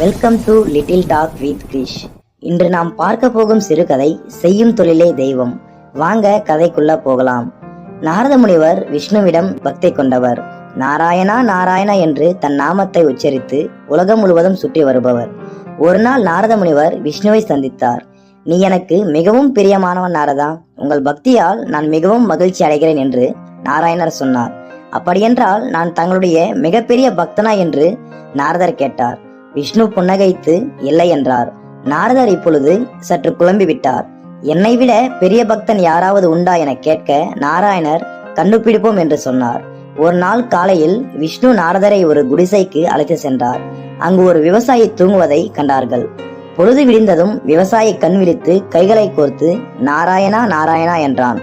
Welcome to little talk with Girish இன்று நாம் பார்க்க போகும் சிறுகதை செய்யும் தொழிலே தெய்வம் வாங்க கதைக்குள்ள போகலாம். நாரத முனிவர் விஷ்ணுவிடம் பக்தி கொண்டவர். நாராயணா நாராயணா என்று தன் நாமத்தை உச்சரித்து உலகம் முழுவதும் சுற்றி வருபவர். ஒரு நாள் நாரத முனிவர் விஷ்ணுவை சந்தித்தார். நீ எனக்கு மிகவும் பிரியமானவன் நாரதா. உங்கள் பக்தியால் நான் மிகவும் மகிழ்ச்சி அடைகிறேன் என்று நாராயணர் சொன்னார். அப்படியென்றால் நான் தங்களுடைய மிகப்பெரிய பக்தனா என்று நாரதர் கேட்டார். விஷ்ணு புன்னகைத்து இல்லை என்றார். நாரதர் இப்பொழுது சற்று குழம்பி விட்டார் என்னை விட பெரிய பக்தன் யாராவது உண்டா என கேட்க நாராயணர் கண்டுபிடிப்போம் என்று சொன்னார். ஒரு நாள் காலையில் விஷ்ணு நாரதரை ஒரு குடிசைக்கு அழைத்து சென்றார். அங்கு ஒரு விவசாயி தூங்குவதை கண்டார்கள். பொழுது விடிந்ததும் விவசாயி கண் விழித்து கைகளை கோர்த்து நாராயணா நாராயணா என்றான்.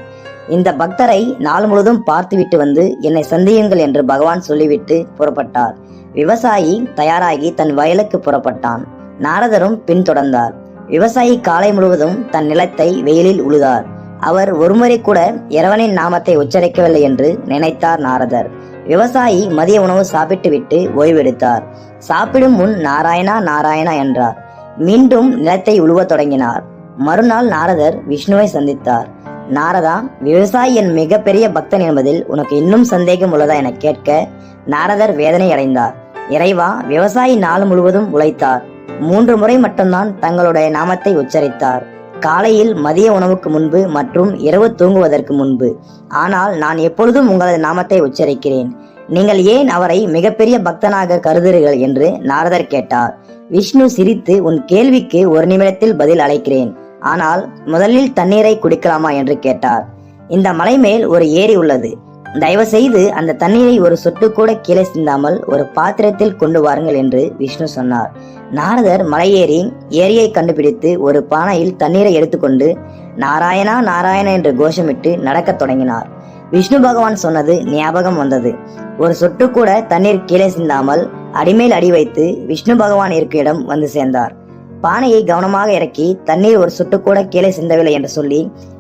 இந்த பக்தரை நாள் முழுவதும் பார்த்துவிட்டு வந்து என்னை சந்தியுங்கள் என்று பகவான் சொல்லிவிட்டு புறப்பட்டார். விவசாயி தயாராகி தன் வயலுக்கு புறப்பட்டான். நாரதரும் பின்தொடர்ந்தார். விவசாயி காலை முழுவதும் தன் நிலத்தை வெயிலில் உழுதார். அவர் ஒருமுறை கூட இறைவனின் நாமத்தை உச்சரிக்கவில்லை என்று நினைத்தார் நாரதர். விவசாயி மதிய உணவு சாப்பிட்டுவிட்டு ஓய்வெடுத்தார். சாப்பிடும் முன் நாராயணா நாராயணா என்றார். மீண்டும் நிலத்தை உழுவத் தொடங்கினார். மறுநாள் நாரதர் விஷ்ணுவை சந்தித்தார். நாரதா விவசாயி என் மிகப்பெரிய பக்தன் என்பதில் உனக்கு இன்னும் சந்தேகம் உள்ளதா என கேட்க நாரதர் வேதனை அடைந்தார். இறைவா விவசாயி நாள் முழுவதும் உழைத்தார். மூன்று முறை மட்டும்தான் தங்களுடைய நாமத்தை உச்சரித்தார். காலையில் மதிய உணவுக்கு முன்பு மற்றும் இரவு தூங்குவதற்கு முன்பு. ஆனால் நான் எப்பொழுதும் உங்களது நாமத்தை உச்சரிக்கிறேன். நீங்கள் ஏன் அவரை மிகப்பெரிய பக்தனாக கருதுகிறீர்கள் என்று நாரதர் கேட்டார். விஷ்ணு சிரித்து உன் கேள்விக்கு ஒரு நிமிடத்தில் பதில் அழைக்கிறேன் ஆனால் முதலில் தண்ணீரை குடிக்கலாமா? என்று கேட்டார். இந்த மலை மேல் ஒரு ஏரி உள்ளது. தயவு செய்து அந்த தண்ணீரை ஒரு சொட்டு கூட கீழே சிந்தாமல் ஒரு பாத்திரத்தில் கொண்டு வாருங்கள் என்று விஷ்ணு சொன்னார். நாரதர் மலையேறி ஏரியை கண்டுபிடித்து ஒரு பானையில் தண்ணீரை எடுத்துக்கொண்டு நாராயணா நாராயணா என்று கோஷமிட்டு நடக்கத் தொடங்கினார். விஷ்ணு பகவான் சொன்னது ஞாபகம் வந்தது. ஒரு சொட்டு கூட தண்ணீர் கீழே சிந்தாமல் அடிமேல் அடி வைத்து விஷ்ணு பகவான் இருக்கும் இடம் வந்து சேர்ந்தார். பானையை கவனமாக இறக்கி தண்ணீர் ஒரு சுட்டு கூட கீழே சிந்தவில்லை என்று சொல்லி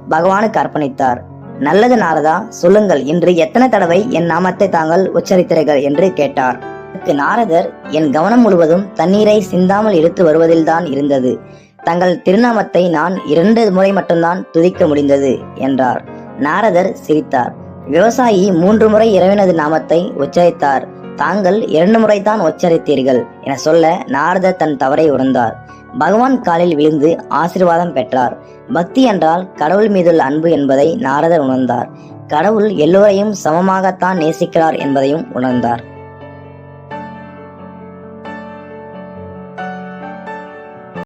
பகவானுக்கு அர்ப்பணித்தார். நல்லது நாரதா சொல்லுங்கள் இன்று எத்தனை தடவை என் நாமத்தை தாங்கள் உச்சரித்தீர்கள் என்று கேட்டார். அதற்கு நாரதர் என் கவனம் முழுவதும் தண்ணீரை சிந்தாமல் இழுத்து வருவதில்தான் இருந்தது. தங்கள் திருநாமத்தை நான் இரண்டு முறை மட்டும்தான் துதிக்க முடிந்தது என்றார். நாரதர் சிரித்தார். விவசாயி மூன்று முறை இறைவனது நாமத்தை உச்சரித்தார். தாங்கள் இரண்டு முறைதான் உச்சரித்தீர்கள் என சொல்ல நாரதர் தன் தவறை உணர்ந்தார். பகவான் காலில் விழுந்து ஆசீர்வாதம் பெற்றார். பக்தி என்றால் கடவுள் மீதுள்ள அன்பு என்பதை நாரதர் உணர்ந்தார். கடவுள் எல்லோரையும் சமமாகத்தான் நேசிக்கிறார் என்பதையும் உணர்ந்தார்.